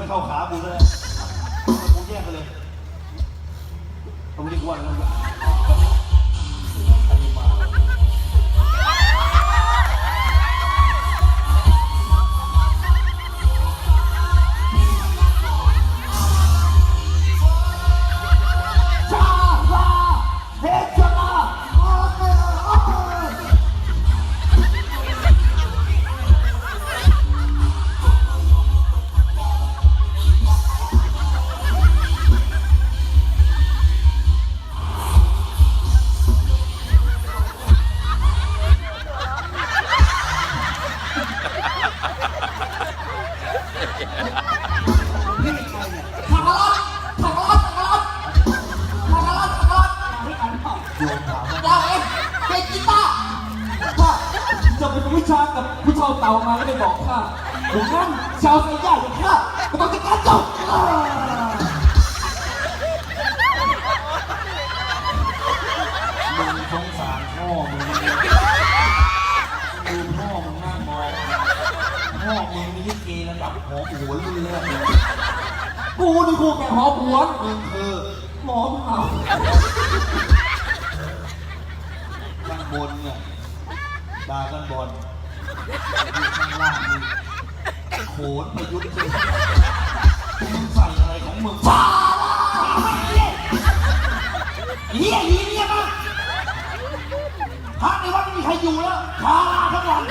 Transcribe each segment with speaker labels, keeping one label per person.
Speaker 1: ไม่เข้าขากูเลยกูแยกกันเลยผมไม่ได้กวนแล้ว
Speaker 2: ชากับผู้เช่าเต่ามาแล้วไปบอกข้าอย่างนั้นชาวไซย่าอย่างข้าก็ต้องจัดการเจ้าอ่า
Speaker 1: มึงสงสารพ่อมึงดูพ่อมึงนั่งมองพ่อมึงมีลิเกระดับหอหัวรุ่นแรกเลย
Speaker 2: กูนี่กูแก่หอปวน
Speaker 1: มึงคือ
Speaker 2: หมอเผา
Speaker 1: ข้างบนเนี่ยดากันบอล ข้างล่างมึงโขนประยุทธ์เลยมึงใส่อะไรของมึง
Speaker 2: ชาลาเฮียเฮียเฮียมา
Speaker 1: พระในวัดไม่มีใครอยู่แล้วพาลาทั้งวัน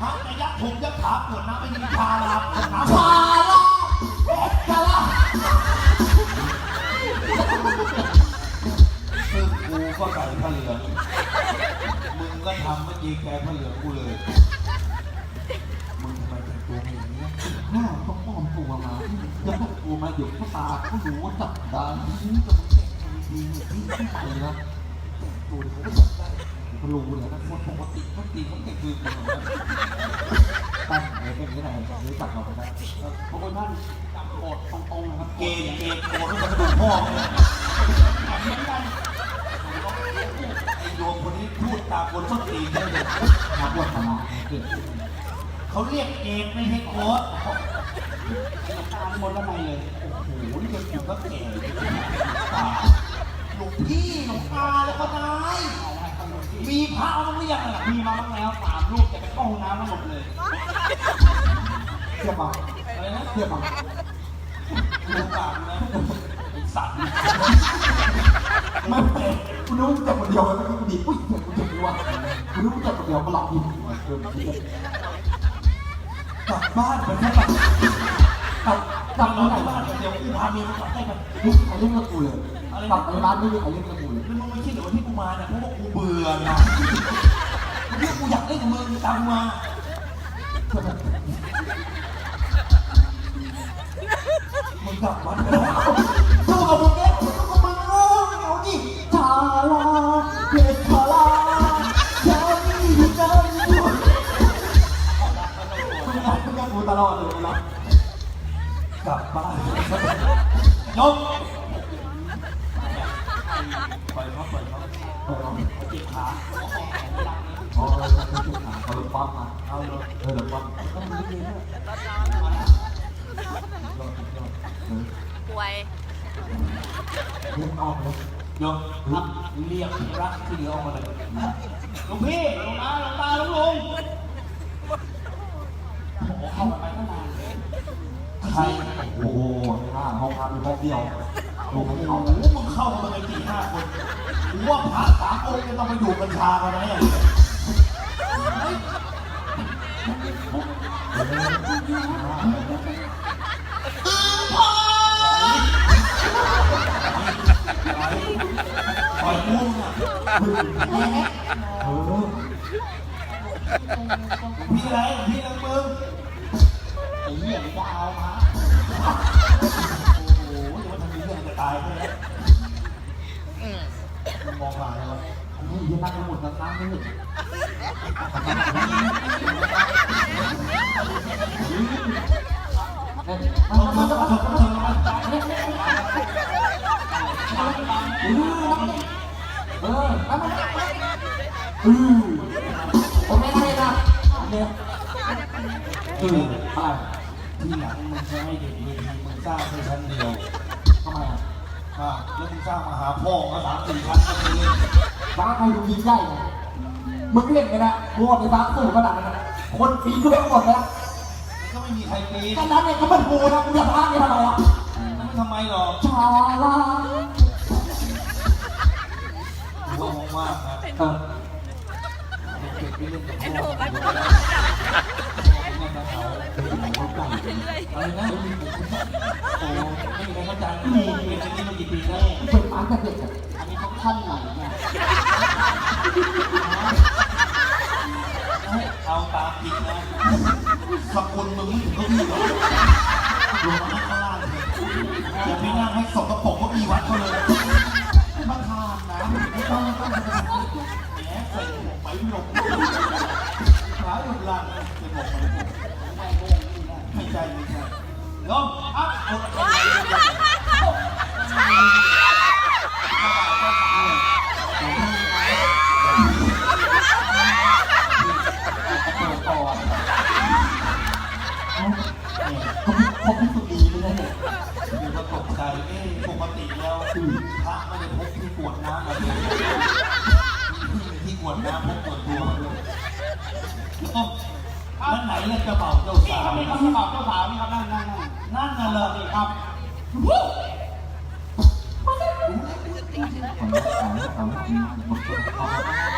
Speaker 1: พระในยักษ์ผมยักษ์ขาปวดน้ำไม่มีพาลาปวดน้ำ
Speaker 2: ชาลาเฮชลา
Speaker 1: ซึ่งกูก็ใส่ผ้าเหลือง มึงก็ทำเมื่อกี้แกผ้าเหลืองกูเลย มึงทำไมแต่งตัวอย่างนี้
Speaker 2: ข้าต้องปลอมตัวมาแล้วก็ตัวมาอยู่ข้าตาก็รู้ว่าจับได้นี่จะมาแต่งตัวดีเนี่ยที่ที่ไปนะแต่งตัวเขาก็จับได้เขารู้เลยนะคนปกติเขาตีเขาแต่งตัวกันหมดนะตั้งอะไรเป็นยังไงรู้จักเราไหมนะเพราะคนนั้นจับโกดตรงๆนะครับ
Speaker 1: เกย์เกย์โกรธให้มันกระดูกพ่อมึงไอ้โยมคนนี้พูดตามคนส้นตีนได้เลย
Speaker 2: นักบวชมาเก่ง
Speaker 1: เขาเรียกเกย์ไม่ใช่โกรธ
Speaker 2: ตามคนละในเลย
Speaker 1: โอ้โห นี่เป็นผิวก็แก่หลวงพี่หลวงตาแล้วก็นายมีพระเอาบ้าหรือยัง
Speaker 2: มีมาบ้างแล้วสามลูกแต่ไปเข้าห้องน้ำมาหมดเลยเทียบมา
Speaker 1: อะไรนะ
Speaker 2: เทียบมา
Speaker 1: ดูปากนะไอ้ สัตว์
Speaker 2: ไม่เป็นคุณรู้จักคนเดียวแล้วก็ดีอุ้ยเจ็บคุณเจ็บดีว่ะคุณรู้จักคนเดียวก็หลับดีเกินเทียบ
Speaker 1: กลับบ้านไปแค่กลับ
Speaker 2: กลับกลับ
Speaker 1: เรา
Speaker 2: เมื่อไหร่
Speaker 1: ที่บ้านเดี๋ยวกูพาเมียมากลับได้ไหม
Speaker 2: ไม่มีใครเล่นกับกูเลยกลับไปบ้านไม่มีใครเล่นกับกูเลย
Speaker 1: แล้วมึงไม่คิดเหรอว่าที่กูมาเนี่ยเพราะว่ากูเบื่อไงที่กูอยากเล่นกับมึงตามกูมา มึงกลับบ้านไปแล้ว
Speaker 2: สู้กับมึงเองสู้กับมึงโอ้ยเอาดิชาลาเพชรลาชาลีอยู่ใจอยู่มึงรักมึงรักกูตลอดเลยนะ
Speaker 1: กลับบ้านยกปล่อยเขาปล่อยเขา
Speaker 2: เออ
Speaker 1: เขาเจ็บขา
Speaker 2: อ๋อเขาจุดหาเขาลงปั๊มมา
Speaker 1: เอาเลย
Speaker 2: เออลงปั๊มต้องมีดีด้วย
Speaker 3: ป่วย
Speaker 2: เรียกออกเลย
Speaker 1: ยกครับเรียกรักที่เหลือออกมาเลยหลวงพี่หลวงตาหลวงตาหลวงลุงโอ้เข้าไปตั้งนานใคร
Speaker 2: โอ้โหห้าห้องพักมีห้องเดียวลง
Speaker 1: โอ้โหมึงเข้ามาเป็นสี่ห้าคนกูว่าพระสามองค์จะต้องไปดูกัญชากันนะเนี่ย ปล่อยมุ้งอะ
Speaker 2: เออ
Speaker 1: พี่อะไรพี่นังมึง
Speaker 2: ไอ้เหี้ยจะเอามา
Speaker 1: โอ้โหเดี๋ยวมันจะมีเรื่องจะตายไปแล้วมองมาแล้ว
Speaker 2: อันนี้ยังนั่งหมดกันนั่งไม่หยุดเออมามามามา เออมามาอือผมไม่ได้นะเนี่ยอืออไร
Speaker 1: ที่หลังมึงจะให้เด็กเวทีมึงสร้างแค่ชั้นเดียว
Speaker 2: ทำไมอะ
Speaker 1: อะแล้วมึงสร้างมาหาพ่อมาสามสี่ชั้นก็ไปเล่น
Speaker 2: บ้าใครดูยิ่งได้ไงมึงเล่นกันนะมึงออกไปฟ้าสู้ขนาดนั้นะคนปีนขึ้นไปข้างบนนะ
Speaker 1: มันก็ไม่มีใครปีน
Speaker 2: แค่นั้นเองก็มันกูนะกูจะพาไปทำไมอะ
Speaker 1: ไม่ทำไมหรอก
Speaker 2: ชาลา
Speaker 1: หรือว่ามองมากนะ
Speaker 2: เออ
Speaker 1: เด็กๆไปเล่นกับพ่อ
Speaker 3: หนูไป
Speaker 1: มึง
Speaker 3: พูด
Speaker 1: นะอะไรนะโอ้ไม่มีใครเข้าใจนี่เป็นอันนี้มากี่ปีแล้ว
Speaker 2: เป็นหมาแต่เด็กอะ
Speaker 3: อันนี้เขาท่อนไหนเนี่ย
Speaker 1: เอาตามจริงนะสกุลมึงไม่ถึงเก็มีหรอกลงมานั่งข้างล่างเลยอย่าไปนั่งให้สกปรกก็มีวัดเขาเลย
Speaker 2: ประธานนะ ไม่ต้องต้อง
Speaker 1: แหมใส่หมวกไหมหลงขาหลุดลังใส่หมวกไหมหลงไม่ใจไม่ใจลงอัพเอาเอาต่อ
Speaker 2: เขาพิสูจน์ดีเลยเนี่ย
Speaker 1: เดี๋ยวก็ตกใจเอ๊ะปกติแล้ว กที่กวดน้ำมาเลยที่กวดน้ำพกกวดตัวมาด้วยแล้วก็แล้วไหนเล่นกระเป๋าเจ้าสาว
Speaker 2: นี่เขาจะบอกเจ้าสาวนี่ครับนั่งนั่งนั่ง
Speaker 1: นั่นน่ะเลยครับไ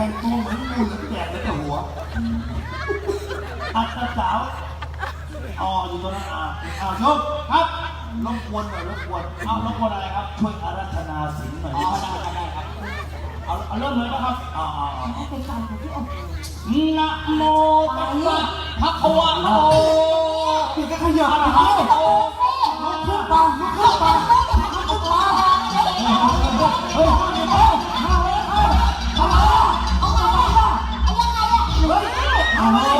Speaker 1: แต่งตัวเหมือนงูเหลือมแจกเลยแต่หัวอัตสาวอ๋ออยู่ตรงนั้นอะอ้าวชมครับรบกวนหน่อยรบกวนเอารบกวนอะไรครับ ช่วยอารัธนาศีลหน่อย
Speaker 3: อ๋อได้ครับได้ครับ
Speaker 1: เอาเอาเริ่มเลยนะครับอ่าอ่าอ่า
Speaker 2: เป็นการของที่อบ
Speaker 3: นะโมตัสสะภะคะวะโต
Speaker 2: ปีกขยับนะขึ้นไปขึ้นไปขึ้นไปเฮ้ยเฮ้ยมา เ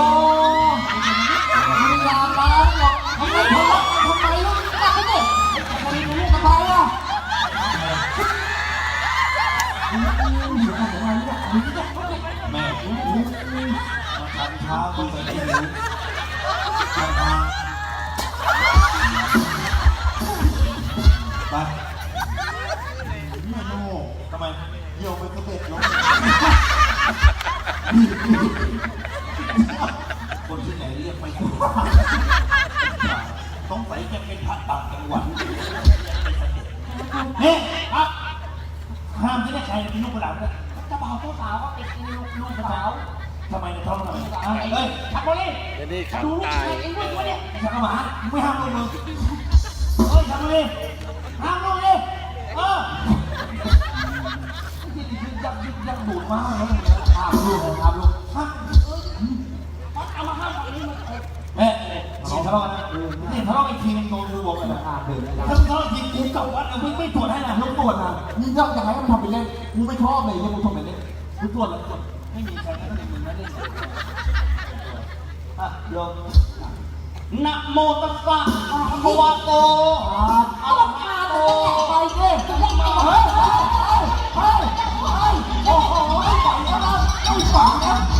Speaker 2: มากเล
Speaker 1: ยห้ามลูกนะค
Speaker 2: รับลูก
Speaker 1: ห้าม
Speaker 3: เอามาห้ามฝั่งนี้มันเออ
Speaker 1: เฮ้ยนี่ทะเลาะนนะนี่ทะเลาะกันอีกทีนึงโดนกูบอกเลยนะ
Speaker 2: ห้ามเดินนะค
Speaker 1: ถ้า
Speaker 2: รับ
Speaker 1: มึงทะเลาะอีกทีกูกลับวัดเอาไม่ไม่ตรวจให้นะ
Speaker 2: ลูกตรวจนะนี่ชอบจะให้มันทำไปเล่นกูไม่ชอบเลยยังมึงทำไปเล่น
Speaker 1: กูตรวจแล้วตรวจไม่มีใครนะมึงนะเล่นอะโยม
Speaker 3: นะโมตัสสะภะคะวะโต
Speaker 2: อ่าเอามาโอ้ ฮ้ยโอ้โหไม่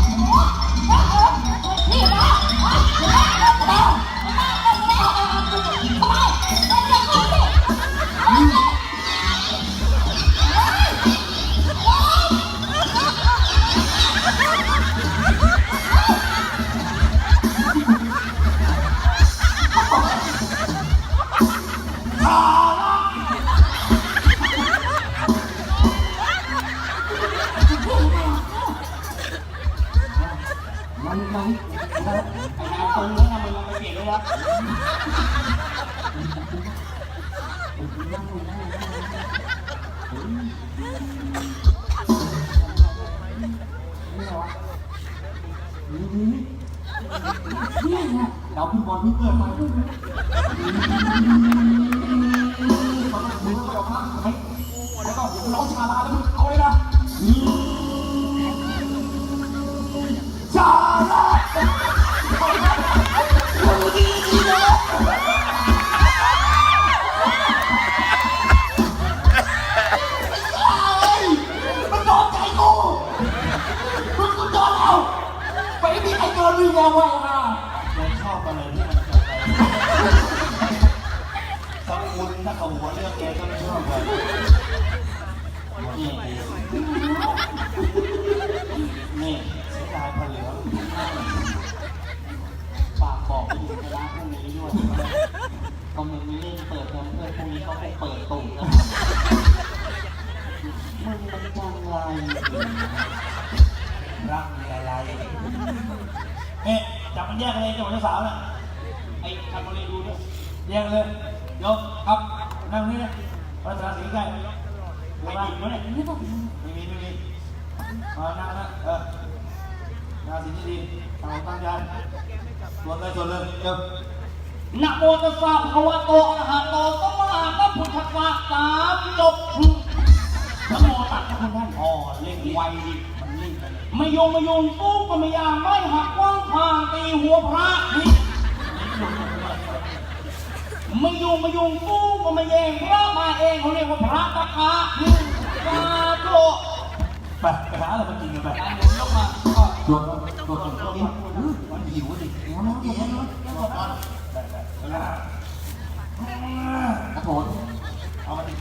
Speaker 2: น มัน
Speaker 1: จังไรรักมีอะ
Speaker 3: ไร
Speaker 1: เอ๊ะจับมันแยกเลยจังหวะเจ้าสาวน่ะ
Speaker 3: ไอ้ทำอะไรดูด้วย
Speaker 1: แยกเลยยกครับนั่งนี่นะรัชนาสีใกล้
Speaker 3: ไอ้
Speaker 1: ไม่
Speaker 3: ห
Speaker 1: มี
Speaker 3: ญิงวะเนี่ย
Speaker 1: ไม่มีไม่มีมานั่งนะเออนาสีที่ดีทำตั้งใจส่วนเลยส่วนเลยเดี๋ยว
Speaker 3: นะโมตัสสะภะคะวะโตอะระหะโตสัมมาสัมพุทธัสสะสามจบ นะโมตัสสะคุณท่าน
Speaker 1: อ๋อเล่น
Speaker 3: ไวดิ
Speaker 1: มันรีบไปเลย
Speaker 3: ไม่ยงไม่ยงตู้ก็ไม่ยางไม่หักกว้างทางตีหัวพระนี่ไม่ยงไม่ยงตู้ก็ไม่แยงพระมาเองเขาเรียกว่าพระตะกะนี่สาธุ
Speaker 1: ไปไปหาอะไรมากินกันไป
Speaker 3: ยกมา
Speaker 2: ตัวตัวตัวตัวนี้
Speaker 1: มันหิวดิ
Speaker 2: แล้วมันอยู่มัน
Speaker 1: ได้ได้เวลาก
Speaker 2: ระโถน
Speaker 1: เอามาดิ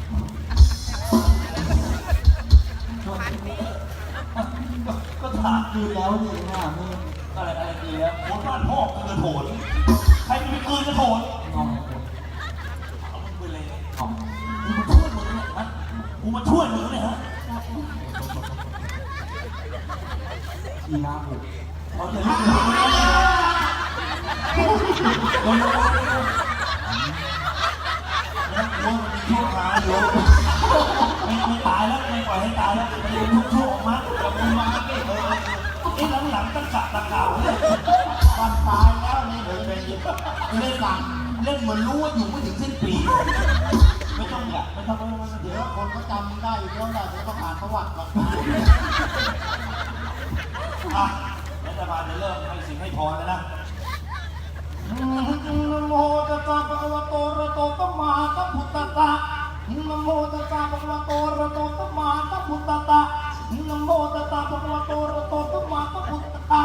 Speaker 1: ก็ถาม
Speaker 2: คือแล้วนี่น้ามึง
Speaker 1: อะไรอะไรคือแล้วโคนบ้านพ่อคือกระโถนใครจะไปคืนกระโถน
Speaker 2: งอม
Speaker 1: เอามึงไปเลย
Speaker 2: งอม
Speaker 1: กูมาช่วยมึงเนี่ยฮะกูมาช่วยมึงเนี่ยฮะ
Speaker 2: อีน้าบุก
Speaker 1: เอาเดี๋ยวนี้เดี๋ยวนี้เดี๋ยวนี้เดี๋ยวนี้เดี๋ยวนี้แล้วกูมันาอยู่ไม่ไม่ตายแล้วไม่ปล่อยให้ตายแล้วมันเป็นทุกช่วงมากับมึงมาเก้เออไอ้หลังๆตั้งกะตะกาวเนี่ย
Speaker 2: ตอนตายแล้วนี่เดี๋ยเป็นเล่นหลังเล่นเหมือนรู้ว่าอยู่ไม่ถึงสิ้นปี
Speaker 1: ไม่ต้องอยากไม่ต้องไม่ต้อง
Speaker 2: เดี๋ยวคนก็จำได้อยู่แล้วแหละเดี๋ยวต้องอ่านประวัติก่อน
Speaker 1: อะแล้วจะมาจะเริ่มให้สิ่งให้พรแล้วนะ
Speaker 3: นะโมตัสสะภะคะวะโตอะระหะโตสัมมาสัมพุทธัสสะ นะโมตัสสะภะคะวะโตอะระหะโตสัมมาสัมพุทธัสสะนะโมตัสสะภะคะวะโตอะระหะโตสัมมาสัมพุทธัสสะ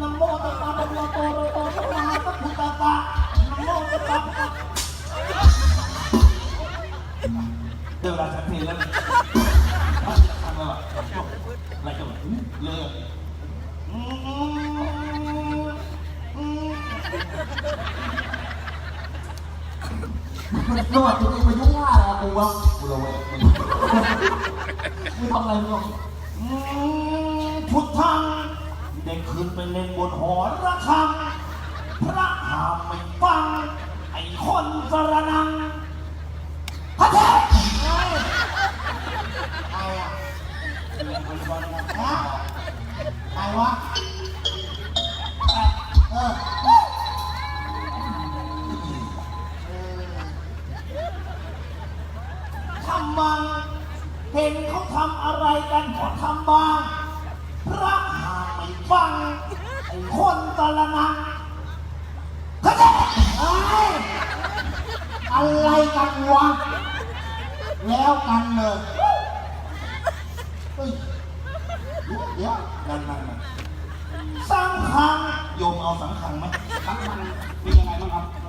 Speaker 3: นะโมตัสสะภะคะวะโตอะระหะโตสัมมาสัมพุทธัสสะนะโมตัสสะ
Speaker 1: เดี๋ยวเวลาฉันเพลงแล้วทำอะไรวะอะไรกันวะเลย
Speaker 2: นวดตัวเองไปยุ่งยา กูวะกูระเวงมึงทำอะไรมึง
Speaker 1: พุทธังได้ขึ้นไปเล่นบนหอระฆัง พระหามไม่ฟัง ไอ้คนสรนังพระเทพ
Speaker 2: ใครอะ
Speaker 1: คนสรนัง
Speaker 2: ฮะใครวะ
Speaker 1: ห็นเขาทำอะไรกันขอทำบ้าง พระหามไม่ฟังไอ้คนสรนังพระเทพ
Speaker 2: เอ้ยอะไรกันวะ แล้วกันเลยเฮ้ยเดี๋ยว
Speaker 1: นั่นนั่นนั่นสังขังโยมเอาสังขังไหม
Speaker 3: สังฆังเป็นยังไง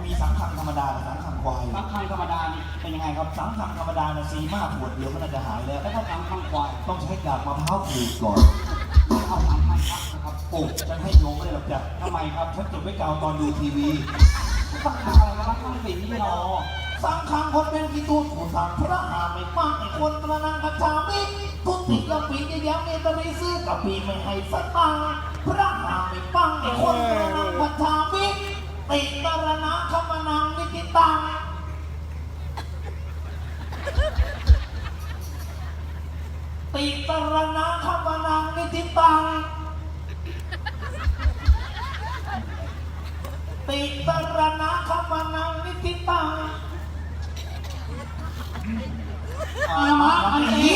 Speaker 1: มีสังขังธรรมดากับสังขังควาย
Speaker 3: สังฆังธรรมดานี่เป็นยังไงครับ
Speaker 1: สังขังธรรมดาเนี่ยซีมากปวดเดียวมันน่าจะหายแล้ว
Speaker 3: แล้วก็สังฆังควาย
Speaker 1: ต้องใช้กาบมะพร้าวขูดก่อน
Speaker 3: เอาสังฆังพระนะครับ
Speaker 1: ปลูกฉันให้โยมไม่ได้หรอกจ้ะ
Speaker 3: ทำไมครับ
Speaker 1: ฉันเก็บไว้เกาตอนดูทีวี
Speaker 3: สังฆังอะไรมาบ้างสังสิ่งที่รอ
Speaker 1: สังขังคนเป็นกีตูนถูกทางพระหาไม่ฟังไอ้คนตระนังกัจฉามิทุติกะปีจะยังเมตรีซื้อกะปีไม่ให้สตังค์พระหาไม่ฟังไอ้คนตระนังกัจฉามิ ติตรณะขมนังนิติตังติตรณะขมนังนิติตังติตรณะขมนังนิติตัง
Speaker 3: อามาอันนี้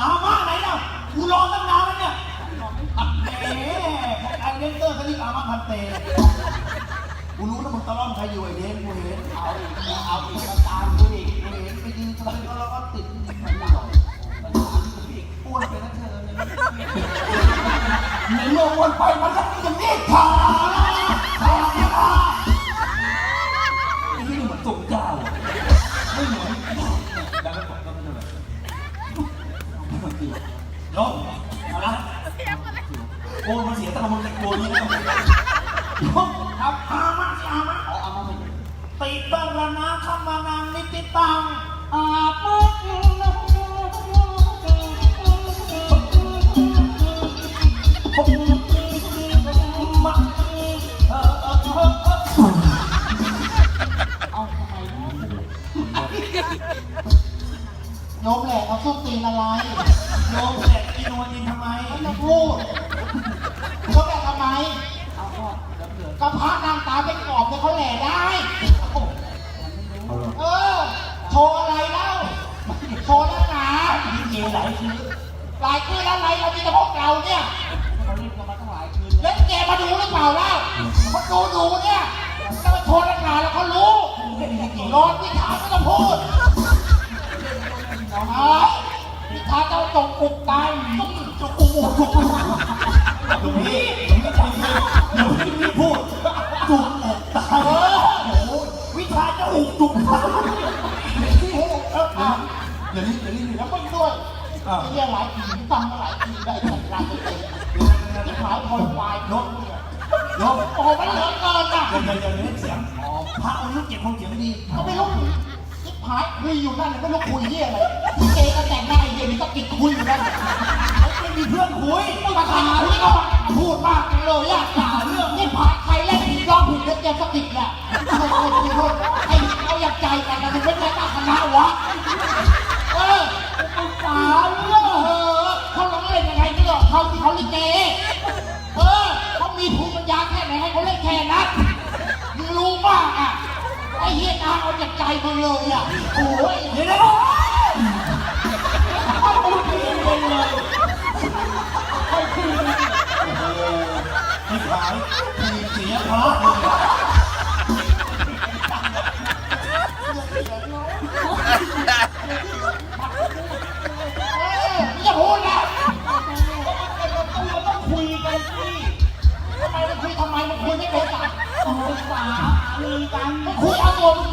Speaker 1: อามาไหนเนาะกูรอตั้งนาน เลนเตอร์เขาเรียกอามาพันเตกูรู้นะมึงตะล่อมใครอยู่ไอ้เดนกูเห็นเอาอีกเอาอีกตามกูอีกกูเห็นไปยืนตะล่อมแล้วก็ติดมันหลอกมันหลอกอีกอ้วนไปนะเธอในโลกวนไปมันก็มีแต่เมฆขาขำไมเนาะ
Speaker 4: โยมแหละเขาส้มตีนอะไร
Speaker 1: โยมแหลกกินวันนี้ทำไม
Speaker 4: ไม่ต้องพูดเขาแหละทำไม
Speaker 1: เอาก็ก
Speaker 4: ระพระนางตาเป็นกรอบเนี่ยเขาแหล่ได้ ว์อะไรเล่าโชว์หน้าหนา
Speaker 1: มีเกหลายคืน
Speaker 4: หลายคืนอะไรเรามีแต่พวกเราเนี่ย
Speaker 1: เขาเล่นกันมาตั้งหลายคืน
Speaker 4: แล้วแกมาดูหรือเปล่าเล่าเขาดูดูเนี่ยถ้ามาโชว์หน้าหนาแล้วเขารู้นอนวิชาไม่ต้องพูดเอาวิชาเจ้าจงปุกตายต้องจงปุกปุกปุกปุก
Speaker 1: หลวงพี่หลวงพี่จำเลยหลวงพี่ไม่พูดจุกอกตาย
Speaker 4: เออ
Speaker 1: โอ้โหวิชาจะอุกจุกตาย
Speaker 4: เดี๋ยวนี้เดี๋ยวนี้แล้วมึงด้วยเรียกหลายทีฟังมาหลายทีได้แต่รายเต็มที่หายคอยควาย
Speaker 1: ยกยก
Speaker 4: โอ้โหมันเหลือเกินอะ
Speaker 1: เดี๋ยวเดี๋ยวเดี๋ยวเสียงอ๋อพระองค์ลูกเก็บคงเสียงดี
Speaker 4: ก็ไม่รู้ที่หายคุยอยู่นั่นไม่รู้คุยเรื่องอะไรที่เจก็แต่งหน้าเย็นนี่ก็ติดคุยอยู่นั่น
Speaker 1: ไม่มีเพื่อนคุย
Speaker 4: ภาษาที่ก็พูดมากเลยอะด่าเรื่องนี่ผายใครเล่นร้องผิดแล้วเจสกิดแหละไอ้ ใจกันนะมันไม่ใช่ตั้งคณะวะเออภาษาเรื่องเออเขาร้องเล่นยังไงนี่หรอกเขาที่เขาลิเกเออเขามีภูมิปัญญาแค่ไหนให้เขาเล่นแค่นั้นมึงรู้มากอะไอ้เฮียตาเอาจากใจมึงเลยอะโอ้ย
Speaker 1: เดี๋ยวเดี๋ยวเอาไปคุยกันเลยไปคุยกันโอ้โหที่ขายทีเสียพระ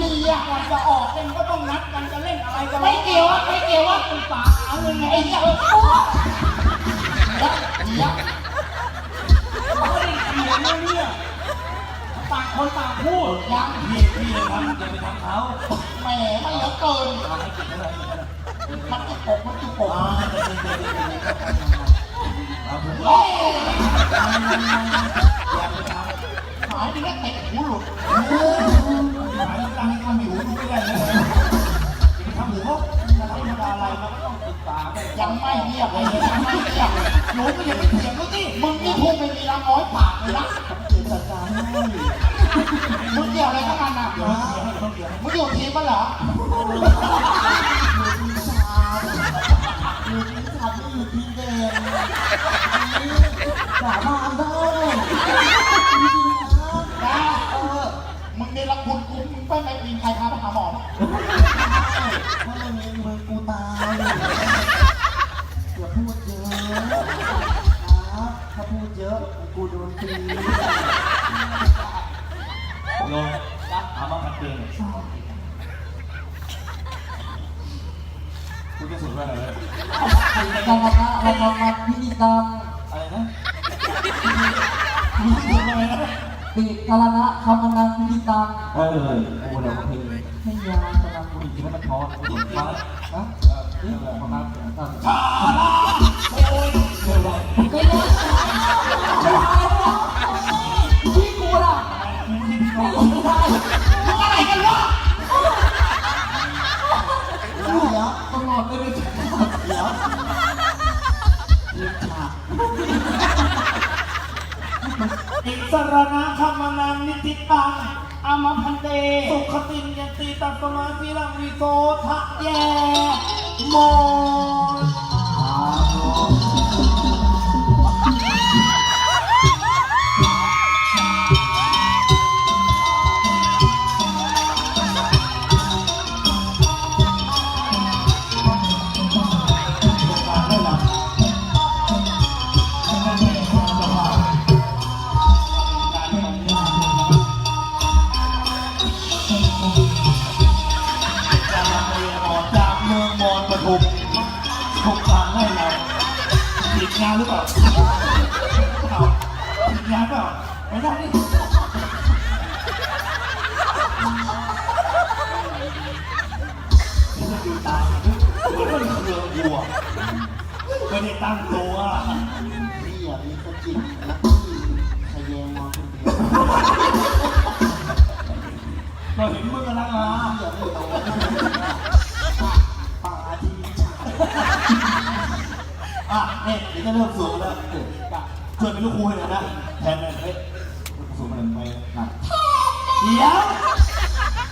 Speaker 4: ดี
Speaker 1: อะก่อนจะออกเป็นก็ต้องนัดกันจะเล่นอะไรกัน
Speaker 4: ไม่เกี่ยวอะไม่เกี่ยวอะ
Speaker 1: ศึกษาหาเงินไง
Speaker 4: ไอ้เหี้ยเออเดี๋ยวเดี๋ยว
Speaker 1: เขาไม่ได้เขียนนะเนี่ยต่างคนต่างพูด
Speaker 4: ยัง
Speaker 1: พี่พี่เลยทำอย่าไปทำเขา
Speaker 4: แหมมันเหลือเกิน
Speaker 1: เอาให้กินอะไรกินอะไร
Speaker 4: มันจุกปกมันจุกปก
Speaker 1: อ่าเดี๋ยวเดี๋ยวเดี๋ยวเดี๋ยวเอาผม
Speaker 4: เฮ้ย
Speaker 1: อย่าไปทำ
Speaker 4: หายไปแล้วเตะหูหลุด
Speaker 1: โอ้หายตั้งให้เขามีหูดูไม่ได้เลยทำหูเขาจะทำอะไรเราก็ต้องศึกษาไป
Speaker 4: ยังไม่เรียบเลยยังไม่เรียบ
Speaker 1: หนูก็อย่าไปเถียงเขาสิ
Speaker 4: มึงนี่พูดไม่มีละน้อยปากเลยนะ
Speaker 1: เดี๋ยวจัดการให้
Speaker 4: มึงเกี่ยวอะไรกับมันอะ
Speaker 1: เดี๋ยวเถียงให้เขาเถียง
Speaker 4: มึงอยู่ทีมมันเหรอ
Speaker 1: สาบานได้
Speaker 4: นะเออ มึงนี่ละคุณ กูมึงไปไม่มีใครพาไปหาหมอมั้ย
Speaker 1: ถ้าไม่มีมึงกูตายอย่าพูดเยอะนะถ้าพูดเยอะกูโดนตีโยนจับถามว่ามันเป็นคุณจะสวดว่าอะไร
Speaker 4: กรรมะระกรรมพินิกรรม
Speaker 1: ติทาระคำ
Speaker 4: นังพิตัง
Speaker 1: เออโอ้เราเพลง
Speaker 4: ให้ยาสอหรับผู้
Speaker 1: หญิงที่มันท้อถูกไหม
Speaker 4: นะ
Speaker 1: เออของนั
Speaker 4: ก
Speaker 1: ต่างชาติโอ้ยเดี๋ยว
Speaker 4: เรา
Speaker 3: ไม่
Speaker 2: รู้ที่กูล่ะ
Speaker 3: สรณะขมานังนิติตังอามาพันเต สุขตินยันติตัสมาธิรังวิโสทะแยโม
Speaker 1: ผิดงาหรือเปล่าเปล่าผิดงาเปล่าไม่ได้นี่นี่จะดูตาเหมือนมันเครื่องวัวไม่ได้ตั้งตัว
Speaker 2: พี่อย่ามีสกิลแล้วพี่ขยงมาคนเดียว
Speaker 1: เราเห็นมึงกำลังมา
Speaker 2: อย่าไม่เอาป่าที่
Speaker 1: อะเนี่ยเดี๋ยวจะเริ่มสวมแล้วเดี๋ยวช่วยเป็นลูกครูให้หน่อยนะแทนเลยเฮ้ยสวมอะไรไปนะเดี๋ยว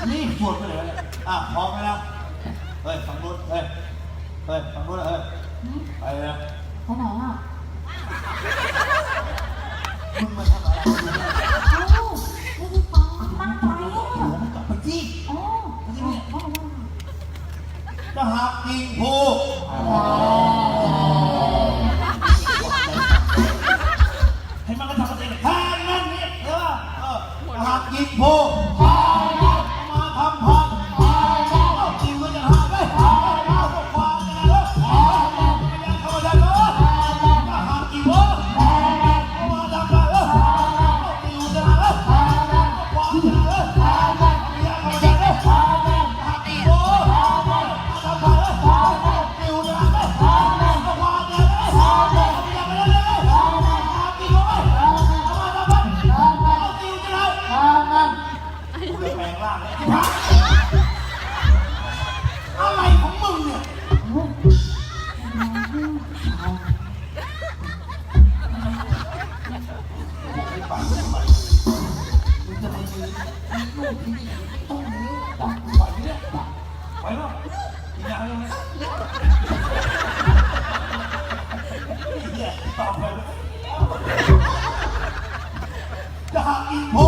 Speaker 1: นี่สวมไปเลยอะพร้อมไหมนะเฮ้ยฟังนู้นเฮ้ยเฮ้ยฟังนู้นเฮ้ยไปเลยนะ
Speaker 4: ไปไหนอะ
Speaker 1: มึงมาทำอะไรอยู่เนี่ย
Speaker 4: เอ้าไม่ได้ฟังตั้งใจอะ
Speaker 1: หัวมึงกลับไปที่
Speaker 4: โอ้ได้ได้
Speaker 1: จะหักกิ่งโจะหักกิ่งโพ เ